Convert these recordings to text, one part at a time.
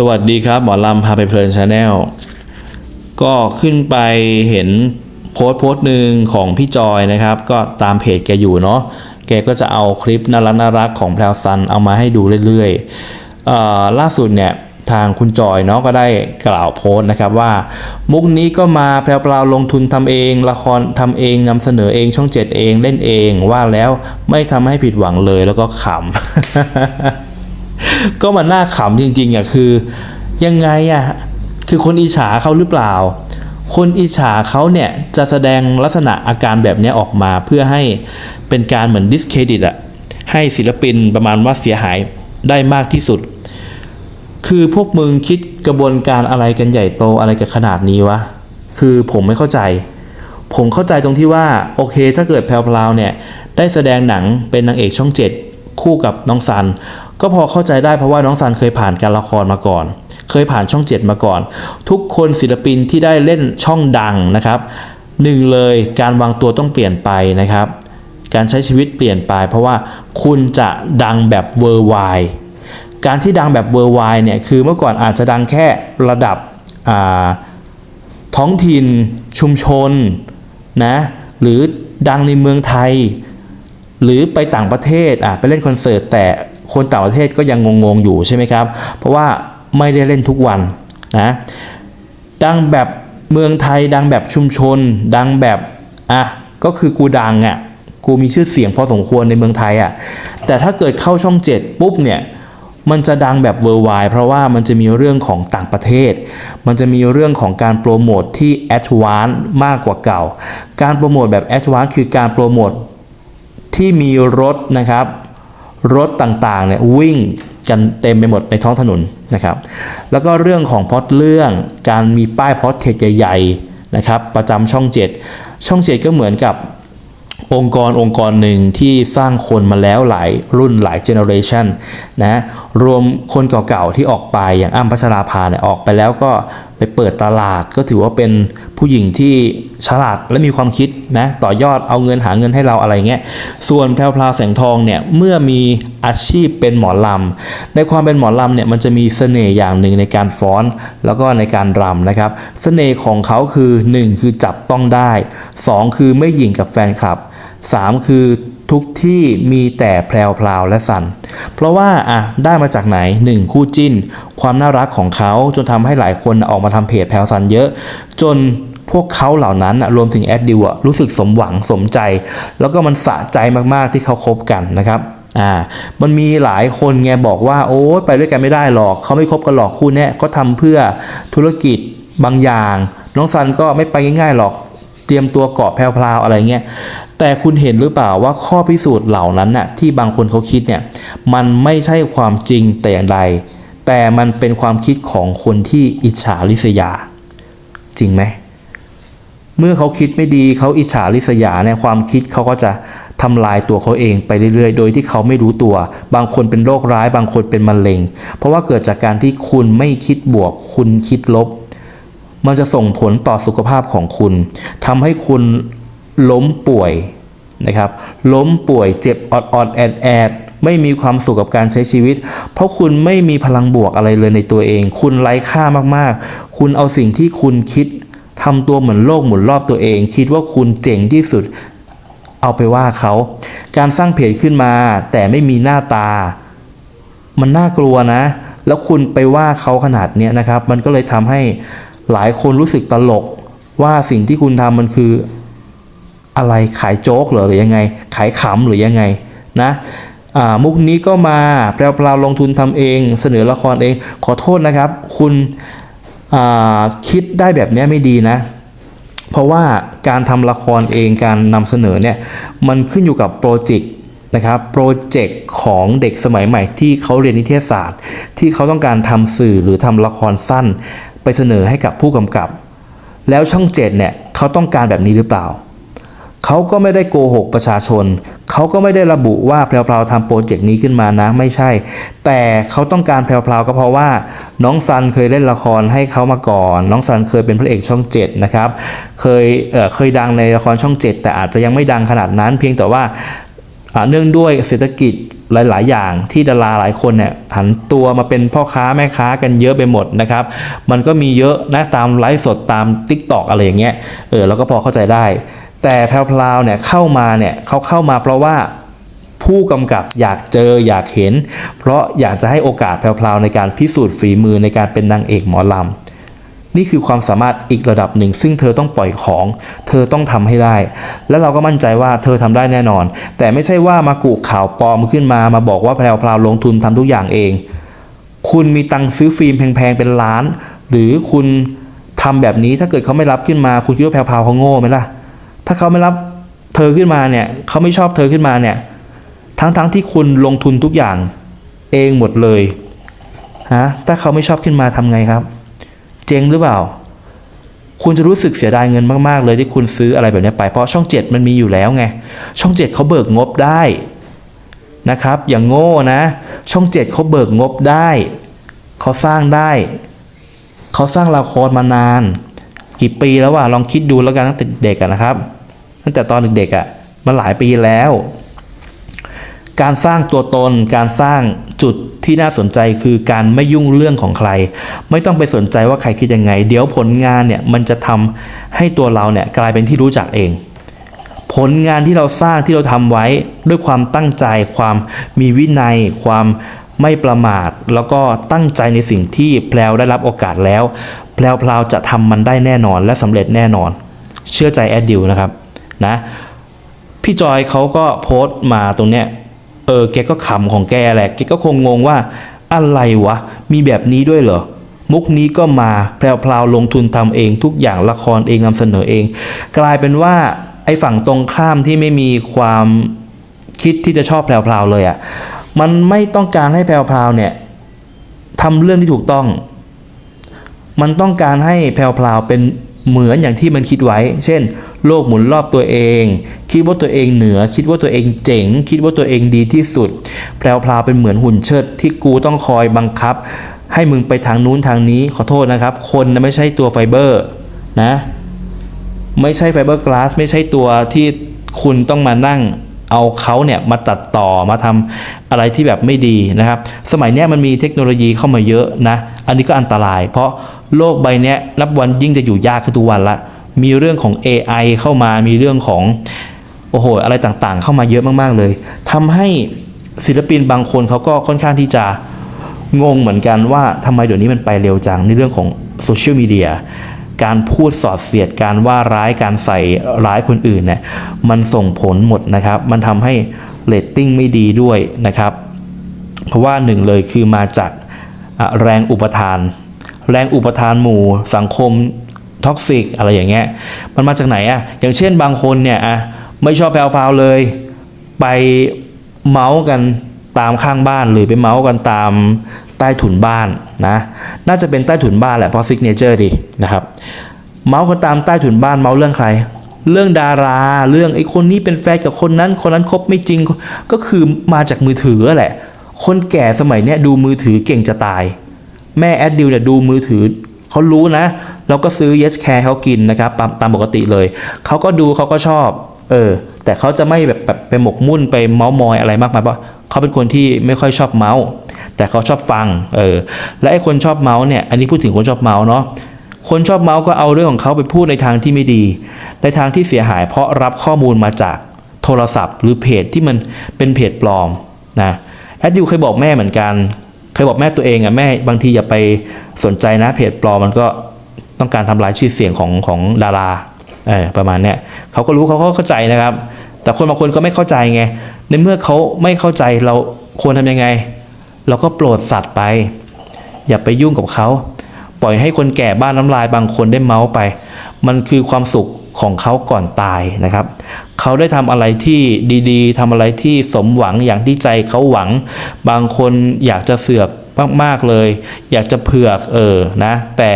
สวัสดีครับ หมอลำพาไปเพลินชาแนลก็ขึ้นไปเห็นโพสต์โพสต์หนึ่งของพี่จอยนะครับ ก็ตามเพจแกอยู่เนาะแกก็จะเอาคลิปน่ารักน่ารักของแพรวซันเอามาให้ดูเรื่อยๆล่าสุดเนี่ยทางคุณจอยเนาะก็ได้กล่าวโพสต์นะครับว่า มุกนี้ก็มาแพรวๆลงทุนทำเอง ละครทำเองนำเสนอเองช่องเจ็ดเองเล่นเองว่าแล้วไม่ทำให้ผิดหวังเลยแล้วก็ขำ ก็มันน่าขำจริง ๆอะคือ ยังไงอะคือคนอิจฉาเขาหรือเปล่า คนอิจฉาเขาเนี่ยจะแสดงลักษณะอาการแบบนี้ออกมาเพื่อให้เป็นการเหมือนดิสเครดิตอะให้ศิลปินประมาณว่าเสียหายได้มากที่สุด คือพวกมึงคิดกระบวนการอะไรกันใหญ่โตอะไรกันขนาดนี้วะ คือผมไม่เข้าใจ ผมเข้าใจตรงที่ว่าโอเคถ้าเกิดแพลวๆเนี่ยได้แสดงหนังเป็นนางเอกช่องเจ็ดคู่กับน้องซัน ก็พอเข้าใจได้เพราะว่าน้องซันเคยผ่านการละครมาก่อน เคยผ่านช่องเจ็ดมาก่อน ทุกคนศิลปินที่ได้เล่นช่องดังนะครับหนึ่งเลยการวางตัวต้องเปลี่ยนไปนะครับ การใช้ชีวิตเปลี่ยนไป เพราะว่าคุณจะดังแบบเวอร์ไวการที่ดังแบบเวอร์ไวเนี่ยคือเมื่อก่อนอาจจะดังแค่ระดับท้องถิ่นชุมชนนะหรือดังในเมืองไทย หรือไปต่างประเทศอะไปเล่นคอนเสิร์ตแต่ คนต่างประเทศก็ยังงงๆอยู่ใช่ไหมครับ เพราะว่าไม่ได้เล่นทุกวันนะดังแบบเมืองไทยดังแบบชุมชน ดังแบบอะก็คือกูดังอะกูมีชื่อเสียงพอสมควรในเมืองไทยอะแต่ถ้าเกิดเข้าช่องเจ็ดปุ๊บเนี่ยมันจะดังแบบเวอร์ไวเพราะว่ามันจะมีเรื่องของต่างประเทศ มันจะมีเรื่องของการโปรโมทที่แอดวานซ์มากกว่าเก่า การโปรโมทแบบแอดวานซ์คือการโปรโมทที่มีรถนะครับ รถต่างๆเนี่ยวิ่งกันเต็มไปหมดในท้องถนนนะครับ แล้วก็เรื่องของพอตเรื่องการมีป้ายพอตเทจใหญ่ๆนะครับประจำช่อง 7 ช่อง 7 ก็เหมือนกับองค์กรองค์กรหนึ่งที่สร้างคนมาแล้วหลายรุ่นหลายเจเนอเรชันนะรวมคนเก่าๆที่ออกไปอย่างอ้ำพัชราภาเนี่ยออกไปแล้วก็ ไปเปิดตลาดก็ถือว่าเป็นผู้หญิงที่ฉลาดและมีความคิดนะต่อยอดเอาเงินหาเงินให้เราอะไรเงี้ยส่วนแพรวพราแสงทองเนี่ยเมื่อมีอาชีพเป็นหมอลำในความเป็นหมอลำเนี่ยมันจะมีเสน่ห์อย่างหนึ่งในการฟ้อนแล้วก็ในการรำนะครับ เสน่ห์ของเขาคือ 1 คือจับต้องได้ 2 คือไม่หยิ่งกับแฟนคลับ 3 คือ ทุกที่มีแต่แพรวพราวและสัน เพราะว่าอะได้มาจากไหน 1 คู่จิ้น ความน่ารักของเขาจนทำให้หลายคนออกมาทำเพจแพรวสันเยอะ จนพวกเขาเหล่านั้นรวมถึงแอดดิวรู้สึกสมหวังสมใจ แล้วก็มันสะใจมากๆที่เขาคบกันนะครับอ่ามันมีหลายคนไงบอกว่าโอ้ไปด้วยกันไม่ได้หรอกเขาไม่คบกันหรอกคู่เนี้ยก็ทำเพื่อธุรกิจบางอย่าง น้องซันก็ไม่ไปง่ายๆหรอก เตรียมตัวเกาะแพรวๆอะไรเงี้ยแต่คุณเห็นหรือเปล่าว่าข้อพิสูจน์เหล่านั้นน่ะที่บางคนเขาคิดเนี่ยมันไม่ใช่ความจริงแต่อย่างใด แต่มันเป็นความคิดของคนที่อิจฉาริษยา จริงไหมเมื่อเขาคิดไม่ดีเขาอิจฉาริษยาเนี่ยความคิดเขาก็จะทำลายตัวเขาเองไปเรื่อยๆ โดยที่เขาไม่รู้ตัว บางคนเป็นโรคร้าย บางคนเป็นมะเร็ง เพราะว่าเกิดจากการที่คุณไม่คิดบวก คุณคิดลบ มันจะส่งผลต่อสุขภาพของคุณทำให้คุณล้มป่วยนะครับ ล้มป่วยเจ็บออดออดแอดแอดไม่มีความสุขกับการใช้ชีวิต เพราะคุณไม่มีพลังบวกอะไรเลยในตัวเอง คุณไร้ค่ามากๆ คุณเอาสิ่งที่คุณคิดทำตัวเหมือนโลกหมุนรอบตัวเอง คิดว่าคุณเจ๋งที่สุด เอาไปว่าเขา การสร้างเพจขึ้นมา แต่ไม่มีหน้าตา มันน่ากลัวนะ แล้วคุณไปว่าเขาขนาดนี้นะครับ มันก็เลยทำให้ หลายคนรู้สึกตลกว่าสิ่งที่คุณทำมันคืออะไรขายโจ๊กเหรอหรือยังไง ขายขำหรือยังไงนะมุกนี้ก็มาแปลาๆลงทุนทำเอง เสนอละครเองขอโทษนะครับ คุณคิดได้แบบนี้ไม่ดีนะ เพราะว่าการทำละครเองการนำเสนอเนี่ยมันขึ้นอยู่กับโปรเจกต์นะครับโปรเจกต์ของเด็กสมัยใหม่ที่เขาเรียนนิเทศศาสตร์ ที่เขาต้องการทำสื่อหรือทำละครสั้น ไปเสนอให้กับผู้กำกับ แล้วช่องเจ็ดเนี่ยเขาต้องการแบบนี้หรือเปล่า เขาก็ไม่ได้โกหกประชาชน เขาก็ไม่ได้ระบุว่าแพรวๆทำโปรเจกต์นี้ขึ้นมานะไม่ใช่ แต่เขาต้องการแพรวๆก็เพราะว่าน้องซันเคยเล่นละครให้เขามาก่อน น้องซันเคยเป็นพระเอกช่อง7นะครับ เคยเอ่อเคยดังในละครช่อง 7 แต่อาจจะยังไม่ดังขนาดนั้น เพียงแต่ว่า เนื่องด้วยเศรษฐกิจหลาย ๆ อย่างที่ดาราหลายคนเนี่ยหันตัวมาเป็นพ่อค้าแม่ค้ากันเยอะไปหมดนะครับ มันก็มีเยอะนะตามไลฟ์สดตาม t ิ k t o k อะไรอย่างเงี้ยเออเราก็พอเข้าใจได้ แต่แพรวๆเนี่ยเข้ามาเนี่ยเขาเข้ามาเพราะว่าผู้กำกับอยากเจออยากเห็น เพราะอยากจะให้โอกาสแพรวๆในการพิสูจน์ฝีมือในการเป็นนางเอกหมอลำ นี่คือความสามารถอีกระดับหนึ่ง ซึ่งเธอต้องปล่อยของ เธอต้องทำให้ได้ และเราก็มั่นใจว่าเธอทำได้แน่นอน แต่ไม่ใช่ว่ามากุข่าวปลอมขึ้นมา มาบอกว่าแพรวๆลงทุนทำทุกอย่างเอง คุณมีตังค์ซื้อฟิล์มแพงๆเป็นล้าน หรือคุณทำแบบนี้ถ้าเกิดเขาไม่รับขึ้นมา คุณคิดว่าแพรวๆเขาโง่ไหมล่ะ ถ้าเขาไม่รับเธอขึ้นมาเนี่ยเขาไม่ชอบเธอขึ้นมาเนี่ย ทั้งๆทที่คุณลงทุนทุกอย่างเองหมดเลยฮะถ้าเขาไม่ชอบขึ้นมาทำไงครับ เจ๊งหรือเปล่า คุณจะรู้สึกเสียดายเงินมาก ๆ เลยที่คุณซื้ออะไรแบบนี้ไป เพราะช่อง 7 มันมีอยู่แล้วไง ช่อง 7เขาเบิกงบได้นะครับ อย่างโง่นะ ช่อง 7เขาเบิกงบได้ เขาสร้างได้ เขาสร้างละครมานาน กี่ปีแล้ววะลองคิดดูแล้วกันตั้งแต่เด็กะนะครับ ตั้งแต่ตอนเด็กๆอะมันหลายปีแล้ว การสร้างตัวตน การสร้างจุดที่น่าสนใจคือการไม่ยุ่งเรื่องของใคร ไม่ต้องไปสนใจว่าใครคิดยังไง เดี๋ยวผลงานเนี่ยมันจะทำให้ตัวเราเนี่ยกลายเป็นที่รู้จักเอง ผลงานที่เราสร้างที่เราทำไว้ด้วยความตั้งใจ ความมีวินัย ความไม่ประมาท แล้วก็ตั้งใจในสิ่งที่แพลวได้รับโอกาสแล้ว แพลวพลาวจะทำมันได้แน่นอนและสำเร็จแน่นอน เชื่อใจแอดดิวนะครับนะพี่จอยเขาก็โพสต์มาตรงเนี้ย เออแกก็ขำของแกแหละแกก็คงงงว่า อะไรวะ มีแบบนี้ด้วยเหรอ มุกนี้ก็มาแพรวๆลงทุนทำเองทุกอย่างละครเองนำเสนอเอง กลายเป็นว่าไอ้ฝั่งตรงข้ามที่ไม่มีความคิดที่จะชอบแพรวๆเลยอะ่ะมันไม่ต้องการให้แพรวๆเนี่ยทำเรื่องที่ถูกต้อง มันต้องการให้แพรวๆเป็นเหมือนอย่างที่มันคิดไว้ เช่น โลกหมุนรอบตัวเอง คิดว่าตัวเองเหนือ คิดว่าตัวเองเจ๋ง คิดว่าตัวเองดีที่สุด แพรวๆเป็นเหมือนหุ่นเชิดที่กูต้องคอยบังคับ ให้มึงไปทางนู้นทางนี้ขอโทษนะครับ คนนะไม่ใช่ตัวไฟเบอร์นะ ไม่ใช่ไฟเบอร์กลาสไม่ใช่ตัวที่คุณต้องมานั่งเอาเขาเนี่ยมาตัดต่อมาทำอะไรที่แบบไม่ดีนะครับ สมัยนี้มันมีเทคโนโลยีเข้ามาเยอะนะ อันนี้ก็อันตราย เพราะโลกใบนี้ยนับวันยิ่งจะอยู่ยากขึ้นทุกวันละ มีเรื่องของ AI เข้ามา มีเรื่องของโอ้โหอะไรต่างๆ เข้ามาเยอะมากๆเลยทำให้ศิลปินบางคนเขาก็ค่อนข้างที่จะงงเหมือนกันว่าทำไมเดี๋ยวนี้มันไปเร็วจังในเรื่องของโซเชียลมีเดียการพูดสอดเสียดการว่าร้ายการใส่ร้ายคนอื่นเนี่ยมันส่งผลหมดนะครับ มันทำให้เรตติ้งไม่ดีด้วยนะครับ เพราะว่าหนึ่งเลยคือมาจากแรงอุปทาน แรงอุปทานหมู่สังคม ท็อกซิกอะไรอย่างเงี้ยมันมาจากไหนอะอย่างเช่นบางคนเนี่ยอะไม่ชอบแพรวๆเลย ไปเมาส์กันตามข้างบ้านหรือไปเมาส์กันตามใต้ถุนบ้านนะน่าจะเป็นใต้ถุนบ้านแหละเพราะซิกเนเจอร์ดีนะครับเมาส์กันตามใต้ถุนบ้านเมาส์เรื่องใคร เรื่องดาราเรื่องไอ้คนนี้เป็นแฟนกับคนนั้น คนนั้นคบไม่จริงก็คือมาจากมือถือแหละ คนแก่สมัยเนี้ยดูมือถือเก่งจะตาย แม่แอดดิวเนี่ยดูมือถือเขารู้นะ เราก็ซื้อ yes care เขากินนะครับตามตามปกติเลยเขาก็ดูเขาก็ชอบเออแต่เขาจะไม่แบบแบบไปหมกมุ่นไปเมาส์มอยอะไรมากมายเพราะเขาเป็นคนที่ไม่ค่อยชอบเมาส์แต่เขาชอบฟังเออและไอ้คนชอบเมาส์เนี่ยอันนี้พูดถึงคนชอบเมาส์เนาะคนชอบเมาส์ก็เอาเรื่องของเขาไปพูดในทางที่ไม่ดี ในทางที่เสียหายเพราะรับข้อมูลมาจากโทรศัพท์ หรือเพจที่มันเป็นเพจปลอมนะแอดดิวเคยบอกแม่เหมือนกัน เคยบอกแม่ตัวเองอะแม่บางทีอย่าไปสนใจนะเพจปลอมมันก็ ต้องการทำลายชื่อเสียงของของดาราเออประมาณเนี้ยเขาก็รู้เขาก็เข้าใจนะครับ แต่คนบางคนก็ไม่เข้าใจไงในเมื่อเขาไม่เข้าใจเราควรทำยังไง เราก็โปรดสัตว์ไป อย่าไปยุ่งกับเขาปล่อยให้คนแก่บ้านน้ำลายบางคนได้เมาส์ไป มันคือความสุขของเขาก่อนตายนะครับ เขาได้ทำอะไรที่ดีๆทำอะไรที่สมหวังอย่างที่ใจเขาหวัง บางคนอยากจะเสือกมากๆเลย อยากจะเผือกเออนะ แต่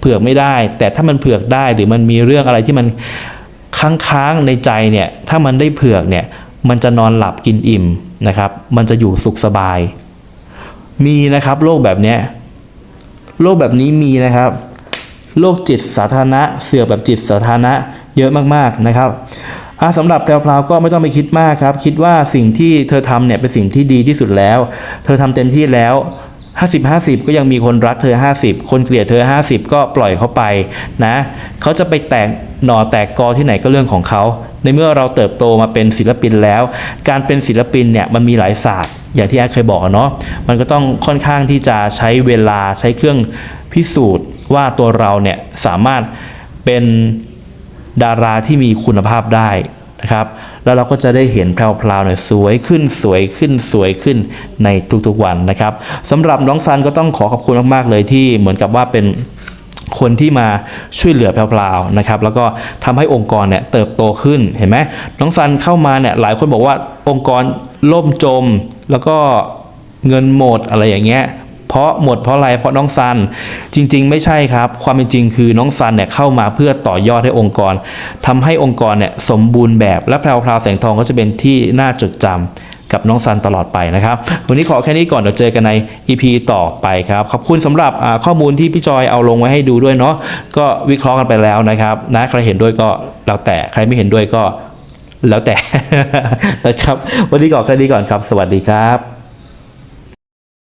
เผือกไม่ได้ แต่ถ้ามันเผือกได้หรือมันมีเรื่องอะไรที่มันค้างๆในใจเนี่ยถ้ามันได้เผือกเนี่ยมันจะนอนหลับกินอิ่มนะครับ มันจะอยู่สุขสบาย มีนะครับโรคแบบเนี้ยโรคแบบนี้มีนะครับโรคจิตสาธารณะ เสือแบบจิตสาธารณะเยอะมากๆนะครับอะสำหรับแพรวๆก็ไม่ต้องไปคิดมากครับ คิดว่าสิ่งที่เธอทำเนี่ยเป็นสิ่งที่ดีที่สุดแล้ว เธอทำเต็มที่แล้ว 50 50 ก็ยังมีคนรักเธอ 50 คนเกลียดเธอ 50 ก็ปล่อยเขาไปนะเขาจะไปแตกหน่อแตกกอที่ไหนก็เรื่องของเขา ในเมื่อเราเติบโตมาเป็นศิลปินแล้ว การเป็นศิลปินเนี่ยมันมีหลายศาสตร์ อย่างที่อดเคยบอกเนาะมันก็ต้องค่อนข้างที่จะใช้เวลาใช้เครื่องพิสูจน์ว่าตัวเราเนี่ยสามารถเป็นดาราที่มีคุณภาพได้ นะครับ แล้วเราก็จะได้เห็นแพรวๆเนี่ยสวยขึ้นสวยขึ้นสวยขึ้นในทุกๆวันนะครับสำหรับน้องซันก็ต้องขอขอบคุณมากๆเลยที่เหมือนกับว่าเป็นคนที่มาช่วยเหลือแพรวๆนะครับ แล้วก็ทำให้องค์กรเนี่ยเติบโตขึ้นเห็นไหมน้องซันเข้ามาเนี่ยหลายคนบอกว่าองค์กรล่มจม แล้วก็เงินหมดอะไรอย่างเงี้ย เพราะหมดเพราะอะไรเพราะน้องซันจริง ๆ ไม่ใช่ครับ ความเป็นจริงคือน้องซันเนี่ยเข้ามาเพื่อต่อยอดให้องค์กรทำให้องค์กรเนี่ยสมบูรณ์แบบและแพรวพราวแสงทองก็จะเป็นที่น่าจดจำกับน้องซันตลอดไปนะครับ วันนี้ขอแค่นี้ก่อนเดี๋ยวเจอกันใน EP ต่อไปครับ ขอบคุณสำหรับข้อมูลที่พี่จอยเอาลงไว้ให้ดูด้วยเนาะก็วิเคราะห์กันไปแล้วนะครับนะใครเห็นด้วยก็แล้วแต่ใครไม่เห็นด้วยก็แล้วแต่นะครับ วันนี้ขอแค่นี้ก่อนครับ สวัสดีครับ